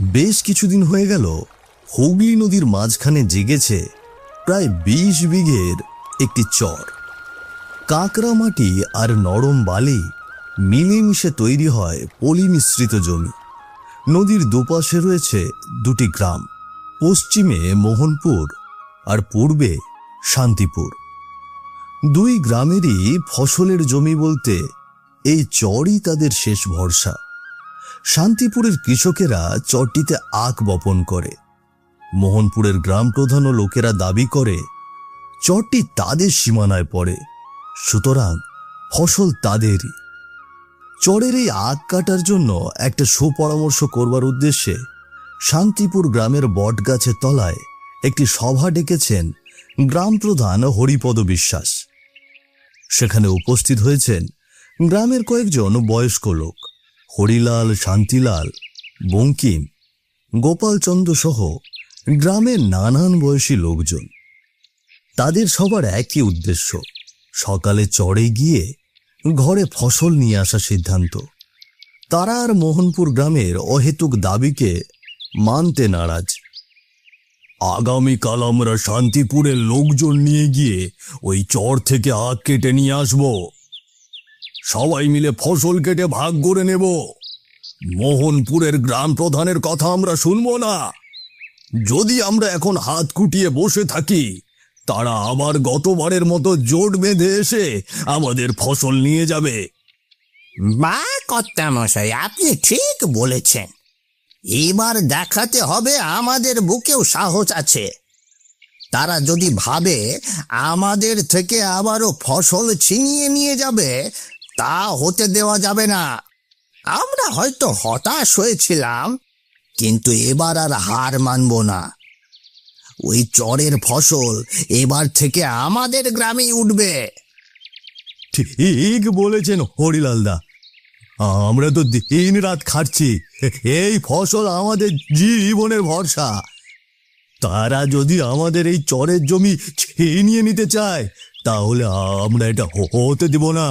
বেশ কিছুদিন হয়ে গেল, হুগলি নদীর মাঝখানে জেগেছে প্রায় বিশ বিঘের একটি চর। কাঁকড়া মাটি আর নরম বালি মিলেমিশে তৈরি হয় পলি মিশ্রিত জমি। নদীর দুপাশে রয়েছে দুটি গ্রাম, পশ্চিমে মোহনপুর আর পূর্বে শান্তিপুর। দুই গ্রামেরই ফসলের জমি বলতে এই চরই তাদের শেষ ভরসা। শান্তিপুরের কৃষকেরা চরটিতে আখ বপন করে। মোহনপুরের গ্রাম প্রধান ও লোকেরা দাবি করে, চরটি তাদের সীমানায় পড়ে, সুতরাং ফসল তাদেরই। চরের এই আখ কাটার জন্য একটা সুপরামর্শ করবার উদ্দেশ্যে শান্তিপুর গ্রামের বটগাছের তলায় একটি সভা ডেকেছেন গ্রাম প্রধান হরিপদ বিশ্বাস। সেখানে উপস্থিত হয়েছেন গ্রামের কয়েকজন বয়স্ক লোক। হরিলাল, শান্তিলাল, বঙ্কিম, গোপালচন্দ্র সহ গ্রামের নানান বয়সী লোকজন। তাদের সবার একই উদ্দেশ্য, সকালে চড়ে গিয়ে ঘরে ফসল নিয়ে আসা সিদ্ধান্ত। তারা আর মোহনপুর গ্রামের অহেতুক দাবিকে মানতে নারাজ। আগামীকাল আমরা শান্তিপুরের লোকজন নিয়ে গিয়ে ওই চর থেকে আখ কেটে নিয়ে আসব। সবাই মিলে ফসল কেটে ভাগ করে নেব। মোহনপুরের গ্রাম প্রধানের কথা আমরা শুনব না। যদি আমরা এখন হাত কুটিয়ে বসে থাকি, তারা আবার গতবারের মতো জোট বেঁধে এসে আমাদের ফসল নিয়ে যাবে। বা কর্তামশাই, আপনি ঠিক বলেছেন। এবার দেখাতে হবে আমাদের বুকেও সাহস আছে। তারা যদি ভাবে আমাদের থেকে আবারও ফসল ছিনিয়ে নিয়ে যাবে তা হতে দেওয়া যাবে না। আমরা হয়তো হতাশ হয়েছিলাম, কিন্তু এবার আর হার মানব না। ওই চরের ফসল এবার থেকে আমাদের গ্রামেই উঠবে। ঠিক বলেছেন হরিলালদা আমরা তো দিন রাত খাচ্ছি এই ফসল আমাদের জীবনের ভরসা। তারা যদি আমাদের এই চরের জমি ছিনিয়ে নিতে চায়, তাহলে আমরা এটা হতে দিব না।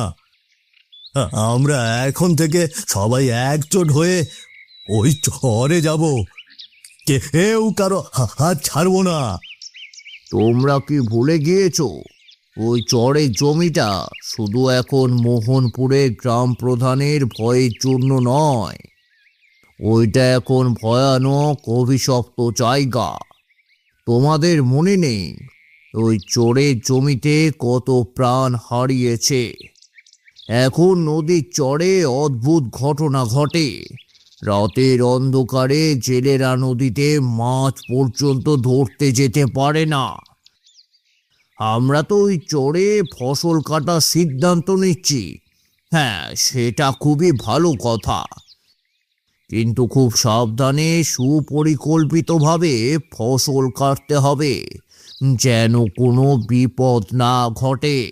আমরা এখন থেকে সবাই একজোট হয়ে ওই চরে যাব। কেউ কারও হাত ছাড়বো না। তোমরা কি ভুলে গিয়েছো? ওই চরের জমিটা শুধু এখন মোহনপুরে গ্রাম প্রধানের ভয়ের জন্য নয়। ওইটা এখন ভয়ানক অভিশপ্ত জায়গা। তোমাদের মনে নেই? ওই চোরের জমিতে কত প্রাণ হারিয়েছে। এখন নদীর চরে অদ্ভুত ঘটনা ঘটে। রাতের অন্ধকারে জেলেরা নদীতে মাছ পর্যন্ত ধরতে যেতে পারে না। আমরা তো ওই চড়ে ফসল কাটার সিদ্ধান্ত নিচ্ছি। হ্যাঁ সেটা খুবই ভালো কথা। কিন্তু খুব সাবধানে সুপরিকল্পিতভাবে ফসল কাটতে হবে, যেন কোনো বিপদ না ঘটে।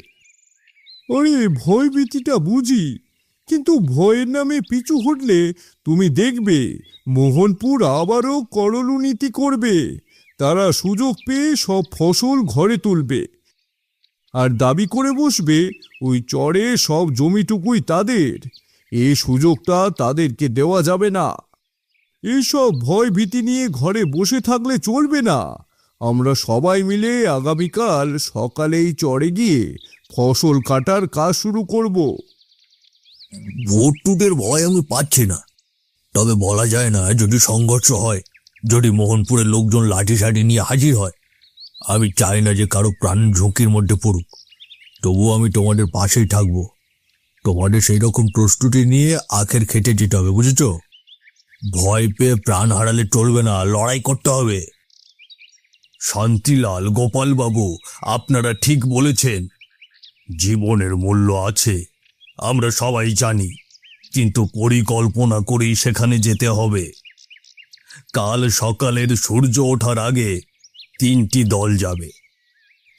আরে, ভয় ভীতিটা বুঝি। কিন্তু ভয়ের নামে পিছু হটলে তুমি দেখবে, মোহনপুর আবারও করলু নীতি করবে। তারা সুযোগ পেয়ে সব ফসল ঘরে তুলবে। আর দাবি করে বসবে, ওই চরে সব জমিটুকুই তাদের। এ সুযোগটা তাদেরকে দেওয়া যাবে না। এইসব ভয় ভীতি নিয়ে ঘরে বসে থাকলে চলবে না। আমরা সবাই মিলে আগামীকাল সকালেই চড়ে গিয়ে ফসল কাটার কাজ শুরু করব। ভোট টুটের ভয় আমি পাচ্ছি না। তবে বলা যায় না, যদি সংঘর্ষ হয়, যদি মোহনপুরের লোকজন লাঠি সাঠি নিয়ে হাজির হয়, আমি চাই না যে কারও প্রাণ ঝুঁকির মধ্যে পড়ুক। তবুও আমি তোমাদের পাশেই থাকব। তোমাদের সেই রকম প্রস্তুতি নিয়ে আখের খেটে যেতে হবে, বুঝেছ? ভয় পেয়ে প্রাণ হারালে চলবে না, লড়াই করতে হবে। শান্তিলাল, গোপালবাবু, আপনারা ঠিক বলেছেন। জীবনের মূল্য আছে, আমরা সবাই জানি, কিন্তু পরিকল্পনা করেই সেখানে যেতে হবে। কাল সকালের সূর্য ওঠার আগে তিনটি দল যাবে।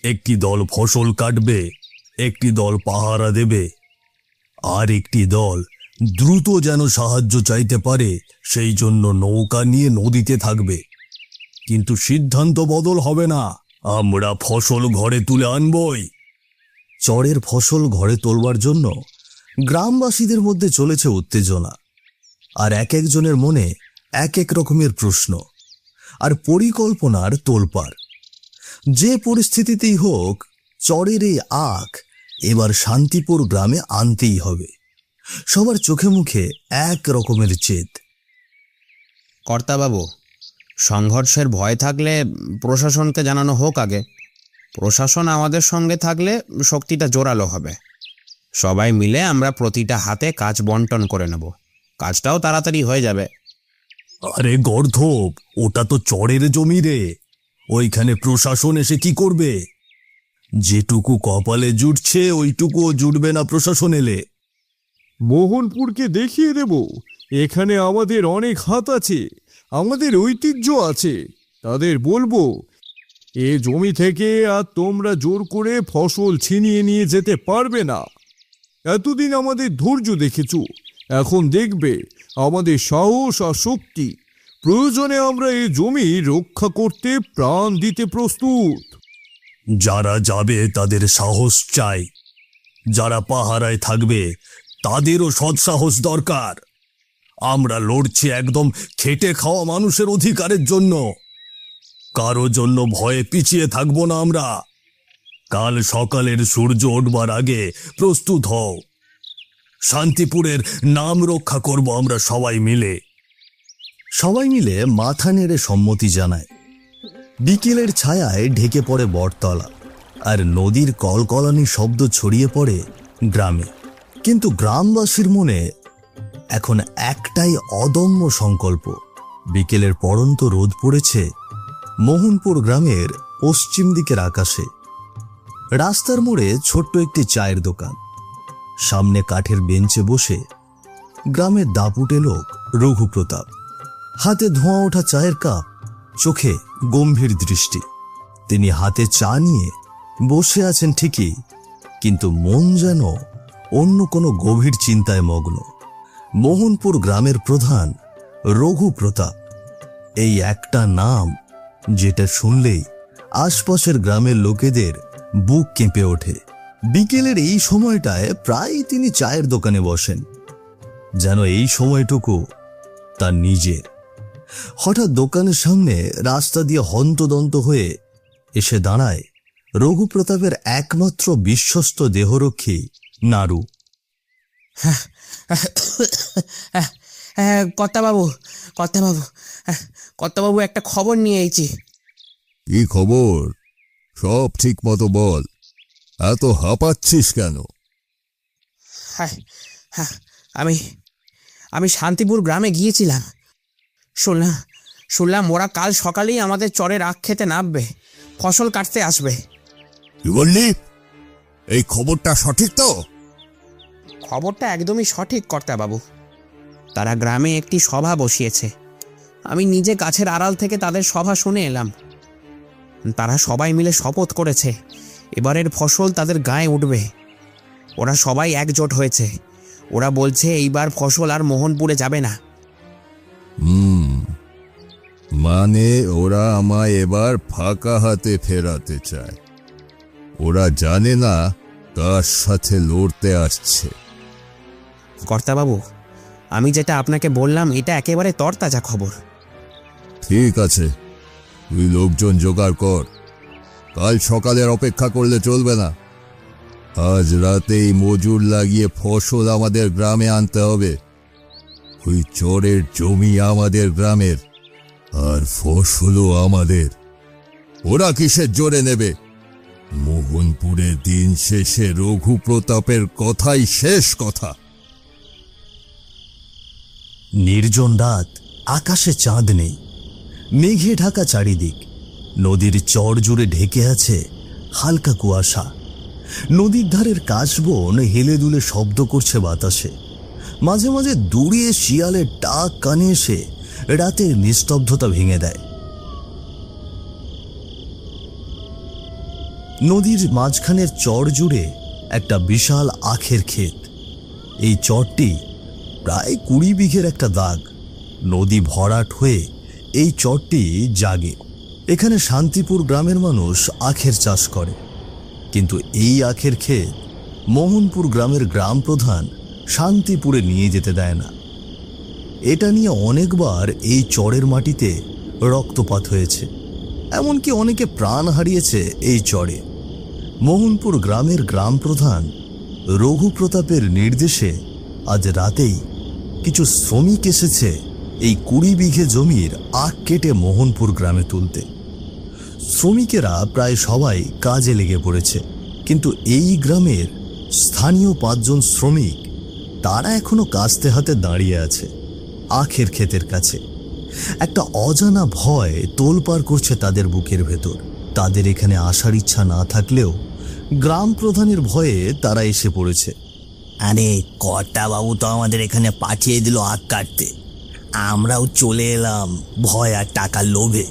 একটি দল ফসল কাটবে, একটি দল পাহারা দেবে। আর একটি দল দ্রুত যেন সাহায্য চাইতে পারে, সেই জন্য নৌকা নিয়ে নদীতে থাকবে। কিন্তু সিদ্ধান্ত বদল হবে না। আমরা ফসল ঘরে তুলে আনবই। চরের ফসল ঘরে তোলবার জন্য গ্রামবাসীদের মধ্যে চলেছে উত্তেজনা। আর এক একজনের মনে এক এক রকমের প্রশ্ন, আর পরিকল্পনার তোলপাড়। যে পরিস্থিতিতেই হোক, চরের এই আখ এবার শান্তিপুর গ্রামে আনতেই হবে। সবার চোখে মুখে এক রকমের জেদ। কর্তাবাবু, সংঘর্ষের ভয় থাকলে প্রশাসনকে জানানো হোক আগে। প্রশাসন আমাদের সঙ্গে থাকলে শক্তিটা জোরালো হবে। সবাই মিলে আমরা প্রতিটা হাতে কাজ বন্টন করে নেব। কাজটাও তাড়াতাড়ি হয়ে যাবে। আরে গর্ধপ ওটা তো চরের জমি রে। ওইখানে প্রশাসন এসে কি করবে? যেটুকু কপালে জুটছে ওইটুকুও জুটবে না প্রশাসন এলে। মোহনপুরকে দেখিয়ে দেব। এখানে আমাদের অনেক হাত আছে। আমাদের ঐতিহ্য আছে। তাদের বলব এ জমি থেকে আর তোমরা জোর করে ফসল ছিনিয়ে নিয়ে যেতে পারবে না। এতদিন আমাদের ধৈর্য দেখেছ। এখন দেখবে আমাদের সাহস আর শক্তি। প্রয়োজনে আমরা এই জমি রক্ষা করতে প্রাণ দিতে প্রস্তুত। যারা যাবে তাদের সাহস চাই। যারা পাহারায় থাকবে তাদেরও সৎসাহস দরকার। আমরা লড়ছি একদম খেটে খাওয়া মানুষের অধিকারের জন্য। কারও জন্য ভয়ে পিছিয়ে থাকব না আমরা। কাল সকালের সূর্য ওঠবার আগে প্রস্তুত হও। শান্তিপুরের নাম রক্ষা করব আমরা সবাই মিলে। সবাই মিলে মাথা নেড়ে সম্মতি জানায়। বিকেলের ছায়ায় ঢেকে পড়ে বটতলা, আর নদীর কলকলানি শব্দ ছড়িয়ে পড়ে গ্রামে। কিন্তু গ্রামবাসীর মনে এখন একটাই অদম্য সংকল্প। বিকেলের পড়ন্ত রোদ পড়েছে মোহনপুর গ্রামের পশ্চিম দিকের আকাশে। রাস্তার মোড়ে ছোট্ট একটি চায়ের দোকান। সামনে কাঠের বেঞ্চে বসে গ্রামের দাপুটে লোক রঘুপ্রতাপ। হাতে ধোঁয়া ওঠা চায়ের কাপ, চোখে গম্ভীর দৃষ্টি। তিনি হাতে চা নিয়ে বসে আছেন ঠিকই, কিন্তু মন যেন অন্য কোনো গভীর চিন্তায় মগ্ন। মোহনপুর গ্রামের প্রধান রঘু প্রতাপ এই একটা নাম যেটা শুনলেই আশপাশের গ্রামের লোকেদের বুক কেঁপে ওঠে। বিকেলের এই সময়টায় প্রায় তিনি চায়ের দোকানে বসেন। যেন এই সময়টুকু তার নিজের। হঠাৎ দোকানের সামনে রাস্তা দিয়ে হন্তদন্ত হয়ে এসে দাঁড়ায় রঘুপ্রতাপের একমাত্র বিশ্বস্ত দেহরক্ষী নাড়ু হ্যাঁ কর্তাবাবু কর্তাবাবু হ্যাঁ, কর্তাবাবু একটা খবর নিয়ে এসেছি। কি খবর? সব ঠিক মতো বল। এত হাঁপাচ্ছিস কেন? হ্যাঁ হ্যাঁ আমি আমি শান্তিপুর গ্রামে গিয়েছিলাম। শুনলাম শুনলাম ওরা কাল সকালেই আমাদের চরের আখ খেতে নামবে। ফসল কাটতে আসবে। কি বললি? এই খবরটা সঠিক তো? খবরটা একদমই সঠিক কর্তাবাবু। তারা গ্রামে একটি সভা বসিয়েছে। আমি নিজে গাছের আড়াল থেকে তাদের সভা শুনে এলাম। তারা সবাই মিলে শপথ করেছে এবারের ফসল তাদের গায়ে উঠবে। ওরা সবাই একজোট হয়েছে। ওরা বলছে এইবার ফসল আর মোহনপুরে যাবে না। হুম মানে ওরা আমায় এবার ফাঁকা হাতে ফেরাতে চায়। ওরা জানে না কার সাথে লড়তে আসছে। কর্তাবাবু আমি যেটা আপনাকে বললাম এটা একেবারে তরতাজা খবর। ঠিক আছে। তুই লোকজন জোগাড় কর। কাল সকালের অপেক্ষা করলে চলবে না। আজ রাতেই মজুর লাগিয়ে ফসল আমাদের গ্রামে আনতে হবে। ওই চরের জমি আমাদের গ্রামের, আর ফসলও আমাদের। ওরা কিসের জোরে নেবে? মোহনপুরের দিন শেষে রঘু প্রতাপের কথাই শেষ কথা। নির্জন রাত, আকাশে চাঁদ নেই। মেঘে ঢাকা চারিদিক। নদীর চর জুড়ে ঢেকে আছে হালকা কুয়াশা। নদীর ধারের কাশবন হেলে দুলে শব্দ করছে বাতাসে। মাঝে মাঝে দূরে শিয়ালের ডাক কানে এসে রাতের নিস্তব্ধতা ভেঙে দেয়। নদীর মাঝখানের চর জুড়ে একটা বিশাল আখের ক্ষেত। এই চরটি প্রায় কুড়ি বিঘের একটা দাগ। নদী ভরাট হয়ে এই চরটি জাগে। এখানে শান্তিপুর গ্রামের মানুষ আখের চাষ করে। কিন্তু এই আখের ক্ষেত মোহনপুর গ্রামের গ্রাম প্রধান শান্তিপুরে নিয়ে যেতে দেয় না। এটা নিয়ে অনেকবার এই চরের মাটিতে রক্তপাত হয়েছে। এমনকি অনেকে প্রাণ হারিয়েছে এই চরে। মোহনপুর গ্রামের গ্রাম প্রধান রঘু প্রতাপের নির্দেশে আজ রাতেই কিছু শ্রমিক এসেছে এই কুড়ি বিঘে জমির আখ কেটে মোহনপুর গ্রামে তুলতে। শ্রমিকেরা প্রায় সবাই কাজে লেগে পড়েছে। কিন্তু এই গ্রামের স্থানীয় পাঁচজন শ্রমিক, তারা এখনও কাস্তে হাতে দাঁড়িয়ে আছে, আখের ক্ষেতের কাছে। একটা অজানা ভয় তোলপাড় করছে তাদের বুকের ভেতর। তাদের এখানে আসার ইচ্ছা না থাকলেও গ্রাম প্রধানের ভয়ে তারা এসে পড়েছে। আরে কর্তা বাবু তো আমাদের এখানে পাঠিয়ে দিল আখ কাটতে। আমরাও চলে এলাম ভয় আর টাকার লোভে।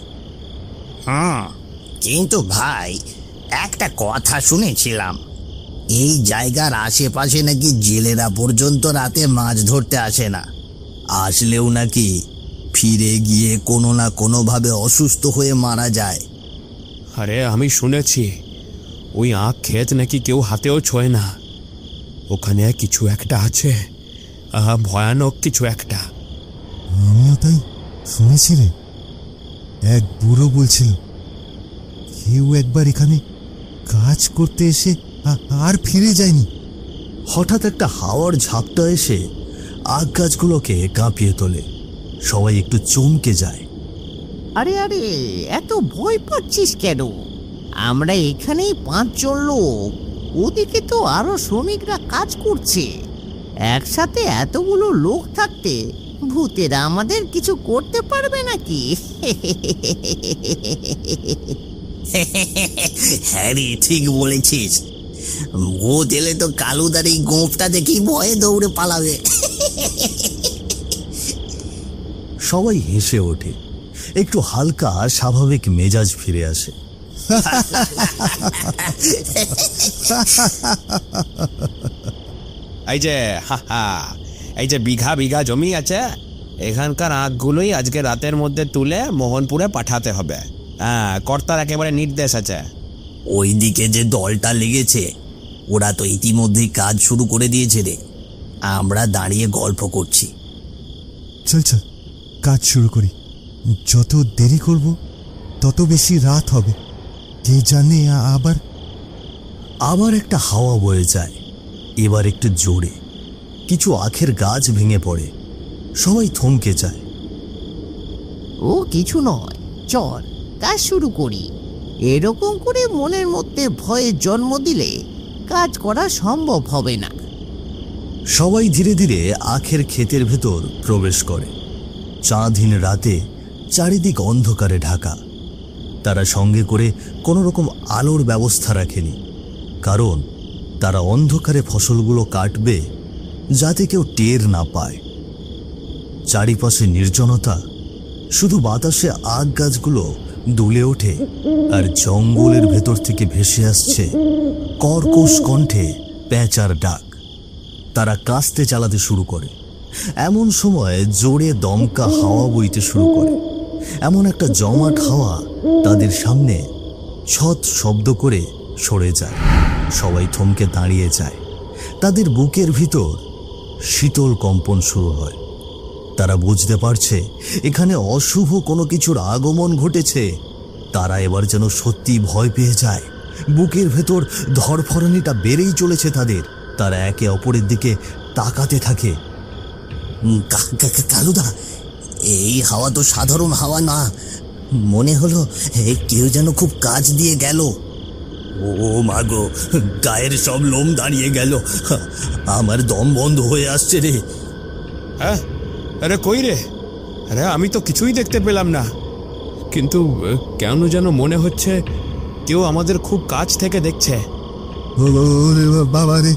হ্যাঁ। কিন্তু ভাই একটা কথা শুনেছিলাম। এই জায়গার আশেপাশে নাকি জেলেরা পর্যন্ত রাতে মাছ ধরতে আসে না। আসলেও নাকি ফিরে গিয়ে কোনো না কোনোভাবে অসুস্থ হয়ে মারা যায়। আরে আমি শুনেছি ওই আখ ক্ষেত নাকি কেউ হাতেও ছোঁয় না। ওখানে কিছু একটা আছে ভয়ানক কিছু একটা। আমিও তাই শুনেছি রে। এক বুড়ো বলছিল কেউ একবার এখানে কাজ করতে এসে আর ফিরে যায়নি। হঠাৎ একটা হাওয়ার ঝাপটা এসে আগ গাছগুলোকে কাঁপিয়ে তোলে। সবাই একটু চমকে যায়। আরে আরে এত ভয় পাচ্ছিস কেন? আমরা এখানেই পাঁচজন লোক ওদিকে তো আরও শ্রমিকরা কাজ করছে। একসাথে এতগুলো লোক থাকতে ভূতেরা আমাদের কিছু করতে পারবে নাকি? হ্যাঁ রে ঠিক বলেছিস। ও দিলে তো কালুদার এই গোঁফটা দেখেই ভয়ে দৌড়ে পালাবে। সবাই হেসে ওঠে। একটু হালকা স্বাভাবিক মেজাজ ফিরে আসে। এই যে হা হা এই যে বিঘা বিঘা জমি আছে এখানকার আখগুলোই আজকে রাতের মধ্যে তুলে মোহনপুরে পাঠাতে হবে। হ্যাঁ কর্তার একেবারে নির্দেশ আছে। ওইদিকে যে দলটা লেগেছে ওরা তো ইতিমধ্যেই কাজ শুরু করে দিয়েছে রে। আমরা দাঁড়িয়ে গল্প করছি। চল চল কাজ শুরু করি। যত দেরি করব তত বেশি রাত হবে। কে জানে আবার আবার একটা হাওয়া বয়ে যায়। এবার একটু জোরে। কিছু আখের গাছ ভেঙে পড়ে। সবাই থমকে যায়। ও কিছু নয়। চল কাজ শুরু করি। এরকম করে মনের মধ্যে ভয়ের জন্ম দিলে কাজ করা সম্ভব হবে না। সবাই ধীরে ধীরে আখের ক্ষেতের ভেতর প্রবেশ করে। চাঁদহীন রাতে চারিদিক অন্ধকারে ঢাকা। তারা সঙ্গে করে কোনো রকম আলোর ব্যবস্থা রাখেনি। কারণ তারা অন্ধকারে ফসলগুলো কাটবে যাতে কেউ টের না পায়। চারিপাশে নির্জনতা, শুধু বাতাসে আগ গাছগুলো দুলে ওঠে আর জঙ্গলের ভেতর থেকে ভেসে আসছে কর্কশ কণ্ঠে প্যাঁচার ডাক। তারা কাস্তে চালাতে শুরু করে। এমন সময় জোরে দমকা হাওয়া বইতে শুরু করে। এমন একটা জমাট হাওয়া তাদের সামনে ছত শব্দ করে সরে যায়। সবাই থমকে দাঁড়িয়ে যায়। তাদের বুকের ভিতর শীতল কম্পন শুরু হয়। তারা বুঝতে পারছে, এখানে অশুভ কোনো কিছুর আগমন ঘটেছে। তারা এবার যেন সত্যি ভয় পেয়ে যায়। বুকের ভেতর ধরফরানিটা বেড়েই চলেছে তাদের। তারা একে অপরের দিকে তাকাতে থাকে। কালুদা, এই হাওয়া তো সাধারণ হাওয়া না। মনে হলো কেউ যেন খুব কাজ দিয়ে গেল। ও মাগো গায়ের সব লোম দাঁড়িয়ে গেল। আমার দম বন্ধ হয়ে আসছে রে। হ্যাঁ? আরে কই রে? আরে আমি তো কিছুই দেখতে পেলাম না। কিন্তু কেন যেন মনে হচ্ছে কেউ আমাদের খুব কাছ থেকে দেখছে। ওরে বাবা রে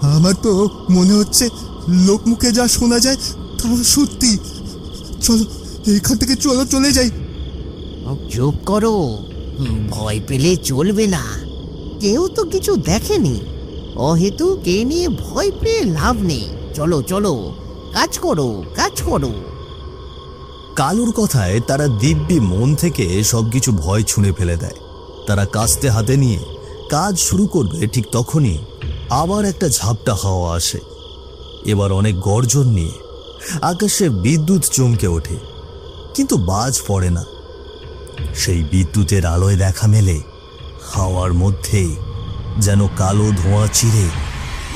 আমার তো মনে হচ্ছে লোক মুখে যা শোনা যায় তা সত্যি। চলো এখান থেকে চলো চলে যাই। চুপ করো। ভয় পেলে চলবে না। কেউ তো কিছু দেখেনি। অহেতু কে নিয়ে ভয় পেয়ে লাভ নেই। চলো চলো, কাজ করো কাজ করো। কালুর কথায় তারা দিব্যি মন থেকে সবকিছু ভয় ছুঁড়ে ফেলে দেয়। তারা কাস্তে হাতে নিয়ে কাজ শুরু করবে ঠিক তখনই আবার একটা ঝাপটা হাওয়া আসে। এবার অনেক গর্জন নিয়ে আকাশে বিদ্যুৎ চমকে ওঠে। কিন্তু বাজ পড়ে না। সেই বিদ্যুতের আলোয় দেখা মেলে হাওয়ার মধ্যেই যেন কালো ধোঁয়া চিরে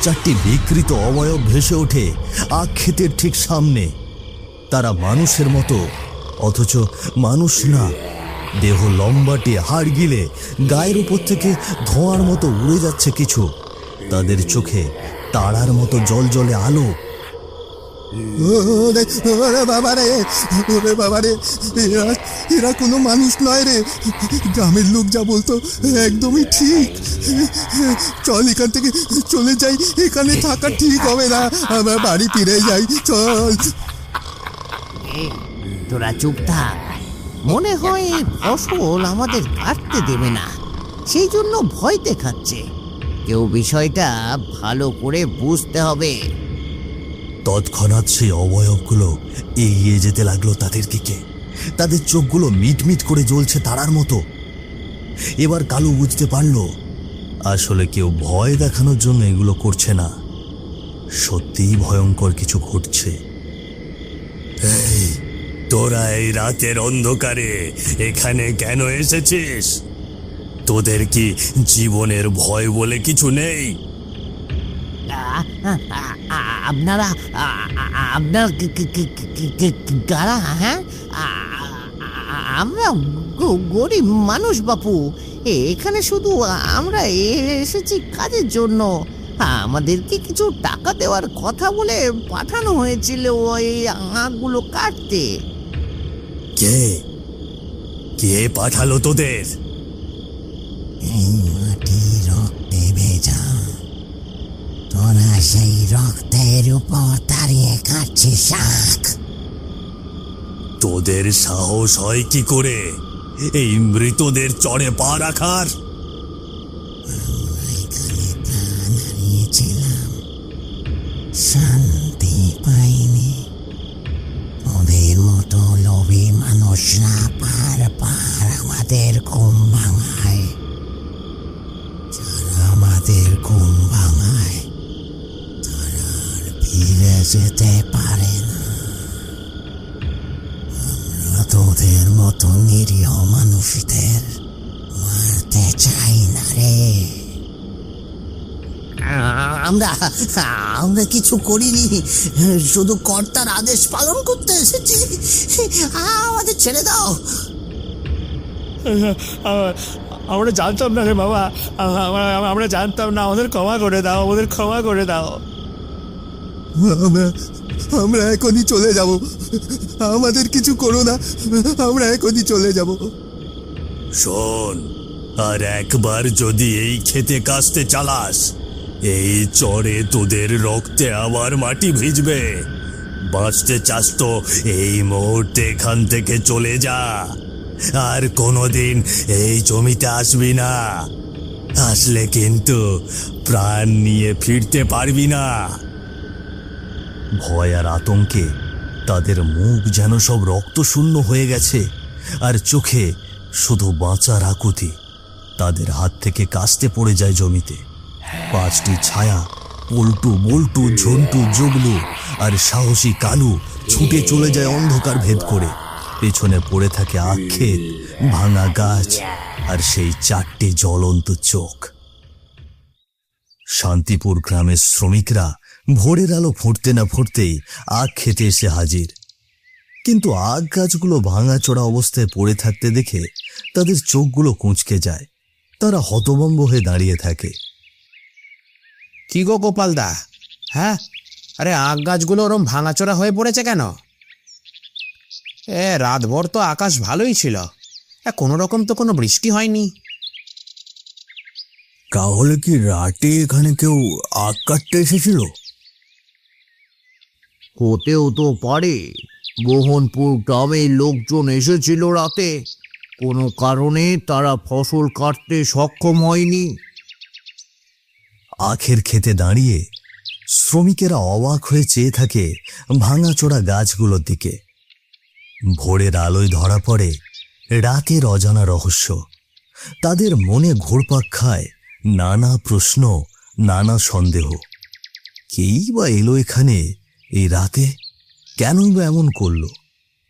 চারটি বিকৃত অবয়ব ভেসে ওঠে আখ ক্ষেতের ঠিক সামনে। তারা মানুষের মতো, অথচ মানুষ না, দেহ লম্বাটে হাড় গিলে গায়ের উপর থেকে ধোঁয়ার মতো উড়ে যাচ্ছে কিছু। তাদের চোখে তারার মতো জল জলে আলো ওরে বাবা রে এরা এরা কোনো মানুষ নয় রে। গ্রামের লোক যা বলতো, একদমই ঠিক। চল এখান থেকে চলে যাই, এখানে থাকা ঠিক হবে না। আমরা বাড়ি ফিরে যাই, চল। তোরা চুপ থাক। মনে হয় ফসল আমাদের কাটতে দেবে না। সেই জন্য ভয় দেখাচ্ছে। কেউ বিষয়টা ভালো করে বুঝতে হবে। তৎক্ষণাৎ সেই অবয়বগুলো এগিয়ে যেতে লাগল তাদের দিকে। তাদের চোখগুলো মিটমিট করে জ্বলছে তারার মতো। এবার কালু বুঝতে পারল, আসলে কেউ ভয় দেখানোর জন্য এগুলো করছে না। সত্যিই ভয়ঙ্কর কিছু ঘটছে। তোরা এই রাতের অন্ধকারে এখানে কেন এসেছিস? তোদের কি জীবনের ভয় বলে কিছু নেই? আপনারা আপনার কারা হ্যাঁ আমরা গরিব মানুষ বাপু এখানে শুধু আমরা এসেছি কাজের জন্য আমাদেরকে কিছু টাকা দেওয়ার কথা বলে পাঠানো হয়েছিল ওই আঁকগুলো কাটতে কে কে পাঠালো তোদের তোরা সেই রক্তের উপর দাঁড়িয়ে কাটছিস শাক তোদের সাহস হয় কি করে? এই মৃতদের চড়ে পা রাখার? হারিয়েছিলাম। শান্তি পাইনি। ওদের মতো লোভী মানুষরা পার পার আমাদের ঘুম ভাঙায়। যারা আমাদের ঘুম যেতে পারে না। তোদের মতো নিরীহ মানুষদের মারতে চাই না রে। আমরা আমরা কিছু করিনি। শুধু কর্তার আদেশ পালন করতে এসেছি। আমাদের ছেড়ে দাও। আমরা জানতাম না রে বাবা। আমরা জানতাম না, আমাদের ক্ষমা করে দাও, আমাদের ক্ষমা করে দাও। আমরা আমরা এখনই চলে যাব। আমাদের কিছু করো না, আমরা এখনই চলে যাব। শোন, আর একবার যদি এই খেতে কাস্তে চালাস, এই চরে তোদের রক্তে আবার মাটি ভিজবে। বাঁচতে চাস তো এই মুহূর্তে এখান থেকে চলে যা। আর কোনোদিন এই জমিতে আসবি না। আসলে কিন্তু প্রাণ নিয়ে ফিরতে পারবি না। ভয় আর আতঙ্কে তাদের মুখ যেন সব রক্তশূন্য হয়ে গেছে আর চোখে শুধু বাঁচার আকুতি। তাদের হাত থেকে কাস্তে পড়ে যায় জমিতে। পাঁচটি ছায়া পল্টু বল্টু ঝন্টু, জগলু আর সাহসী কালু ছুটে চলে যায় অন্ধকার ভেদ করে। পেছনে পড়ে থাকে আক্ষেত ভাঙা গাছ আর সেই চারটে জ্বলন্ত চোখ। শান্তিপুর গ্রামের শ্রমিকরা ভোরের আলো ফুটতে না ফুটতেই আখ খেতে এসে হাজির। কিন্তু আগ গাছগুলো ভাঙাচোরা অবস্থায় পড়ে থাকতে দেখে তাদের চোখগুলো কুঁচকে যায়। তারা হতভম্ব হয়ে দাঁড়িয়ে থাকে। কি গো গোপালদা? হ্যাঁ? আরে আগ গাছগুলো ওরম ভাঙাচোরা হয়ে পড়েছে কেন? এ রাতভর তো আকাশ ভালোই ছিল। কোনো রকম তো কোনো বৃষ্টি হয়নি। তাহলে কি রাতে এখানে কেউ আগ কাটতে এসেছিল? হতেও তো পারে। মোহনপুর গ্রামের লোকজন এসেছিল রাতে। কোনো কারণে তারা ফসল কাটতে সক্ষম হয়নি। আখের খেতে দাঁড়িয়ে শ্রমিকেরা অবাক হয়ে চেয়ে থাকে ভাঙাচোরা গাছগুলোর দিকে। ভোরের আলোয় ধরা পড়ে রাতের অজানা রহস্য। তাদের মনে ঘোরপাক খায় নানা প্রশ্ন, নানা সন্দেহ। কেই বা এলো এখানে? এই রাতে কেনই বা এমন করল?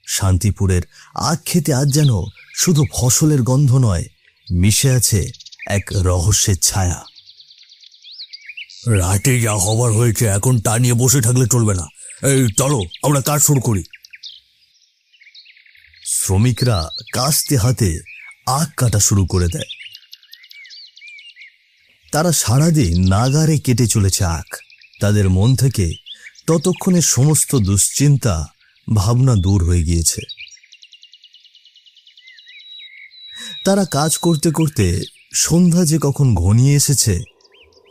শান্তিপুরের আখ খেতে আজ যেন শুধু ফসলের গন্ধ নয় মিশে আছে এক রহস্যের ছায়া। রাতে যা হবার হয়েছে এখন তা নিয়ে বসে থাকলে চলবে না। এই চলো আমরা কাজ শুরু করি। শ্রমিকরা কাস্তে হাতে আখ কাটা শুরু করে দেয়। তারা সারাদিন নাগারে কেটে চলেছে আখ। তাদের মন থেকে ততক্ষণে সমস্ত দুশ্চিন্তা, ভাবনা দূর হয়ে গিয়েছে। তারা কাজ করতে করতে সন্ধ্যা যে কখন ঘনিয়ে এসেছে,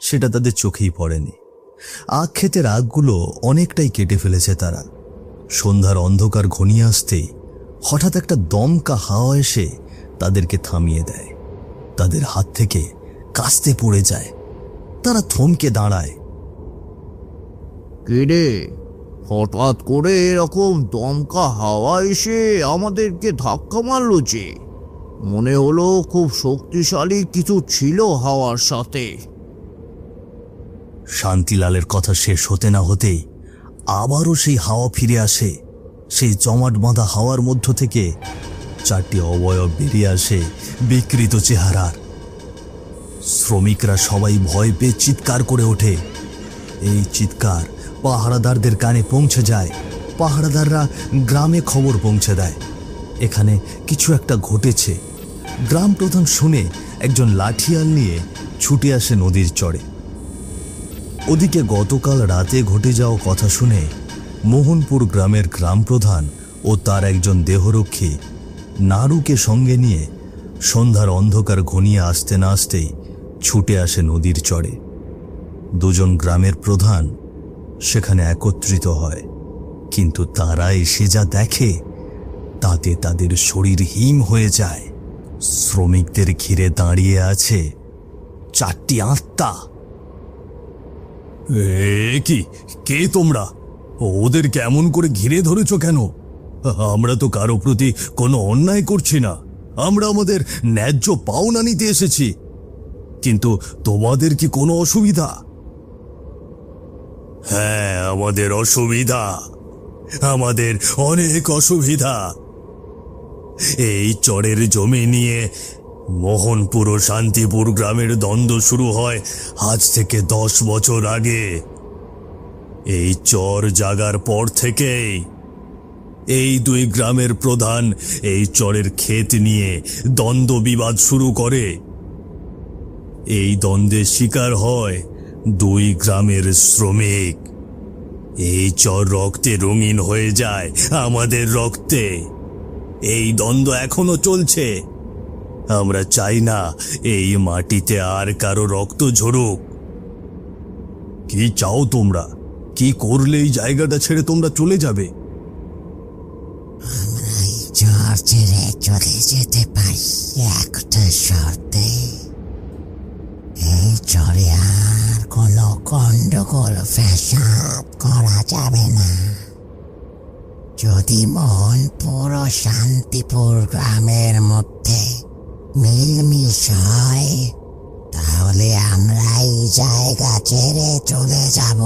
সেটা তাদের চোখেই পড়েনি। আখ ক্ষেতের আগগুলো অনেকটাই কেটে ফেলেছে তারা। সন্ধ্যার অন্ধকার ঘনিয়ে আসতেই হঠাৎ একটা দমকা হাওয়া এসে তাদেরকে থামিয়ে দেয়। তাদের হাত থেকে কাস্তে পড়ে যায়। তারা থমকে দাঁড়ায়। কিরে হঠাৎ করে এরকম দমকা হাওয়া এসে আমাদেরকে ধাক্কা মারলো যে। মনে হলো খুব শক্তিশালী কিছু ছিল হাওয়ার সাথে। শান্তিলালের কথা শেষ হতে না হতেই আবারও সেই হাওয়া ফিরে আসে। সেই জমাট বাঁধা হাওয়ার মধ্য থেকে চারটি অবয়ব বেরিয়ে আসে বিকৃত চেহারার। শ্রমিকরা সবাই ভয় পেয়ে চিৎকার করে ওঠে। এই চিৎকার পাহারাদারদের কানে পৌঁছে যায়। পাহারাদাররা গ্রামে খবর পৌঁছে দেয়। এখানে কিছু একটা ঘটেছে। গ্রাম প্রধান শুনে একজন লাঠিয়াল নিয়ে ছুটে আসে নদীর চড়ে ওদিকে গতকাল রাতে ঘটে যাওয়া কথা শুনে মোহনপুর গ্রামের গ্রাম প্রধান ও তার একজন দেহরক্ষী নারুকে সঙ্গে নিয়ে সন্ধ্যার অন্ধকার ঘনিয়ে আসতে না আসতেই ছুটে আসে নদীর চড়ে দুজন গ্রামের প্রধান সেখানে একত্রিত হয়। কিন্তু তারা এসে যা দেখে, তাতে তাদের শরীর হিম হয়ে যায়। শ্রমিকদের ঘিরে দাঁড়িয়ে আছে চারটি আত্মা। এ, কি? কে তোমরা? ওদের কেমন করে ঘিরে ধরেছ কেন? আমরা তো কারও প্রতি কোনো অন্যায় করছি না। আমরা আমাদের ন্যায্য পাওনা নিতে এসেছি। কিন্তু তোমাদের কি কোনো অসুবিধা? হ্যাঁ আমাদের অসুবিধা। আমাদের অনেক অসুবিধা। এই চরের জমি নিয়ে মোহনপুর ও শান্তিপুর গ্রামের দ্বন্দ্ব শুরু হয় আজ থেকে দশ বছর আগে। এই চর জাগার পর থেকেই এই দুই গ্রামের প্রধান এই চরের ক্ষেত নিয়ে দ্বন্দ্ব বিবাদ শুরু করে। এই দ্বন্দ্বের শিকার হয় দুই গ্রামের শ্রমিক। এই চর রক্তে রঙিন হয়ে যায় আমাদের রক্তে। এই দ্বন্দ্ব এখনও চলছে। আমরা চাই না এই মাটিতে আর কারও রক্ত ঝরুক। কি চাও তোমরা? কি করলে এই জায়গাটা ছেড়ে তোমরা চলে যাবে? চলে যেতে পারি, একটা শর্তে। এই চরে গন্ডগোল, ফ্যাসাদ করা যাবে না। যদি মোহনপুর ও শান্তিপুর গ্রামের মধ্যে মিলমিশ হয়, তাহলে আমরা এই জায়গা ছেড়ে চলে যাব।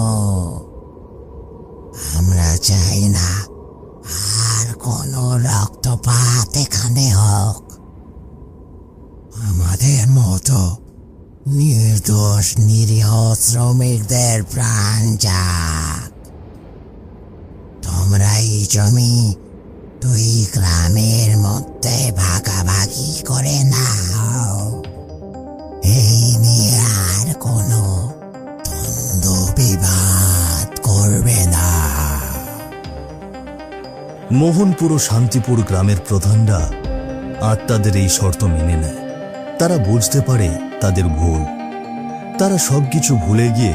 আমরা চাই না আর কোনো রক্তপাত এখানে হোক। আমাদের মতো নির্দোষ নিরীহ শ্রমিকদের প্রাণ যাক তোমরা এই জমি দুই গ্রামের মধ্যে ভাগাভাগি করে নাও এই নিয়ে আর কোনো দ্বন্দ্ব বিবাদ করবে না মোহনপুর ও শান্তিপুর গ্রামের প্রধানরা আত্মাদের এই শর্ত মেনে নেয় তারা বুঝতে পারে তাদের ভুল। তারা সবকিছু ভুলে গিয়ে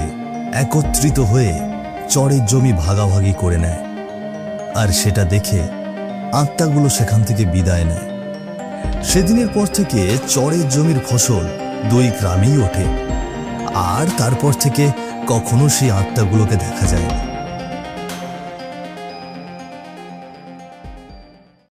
একত্রিত হয়ে চরের জমি ভাগাভাগি করে নেয়। আর সেটা দেখে আত্মাগুলো সেখান থেকে বিদায় নেয়। সেদিনের পর থেকে চরের জমির ফসল দুই গ্রামেই ওঠে। আর তারপর থেকে কখনো সেই আত্মাগুলোকে দেখা যায় না।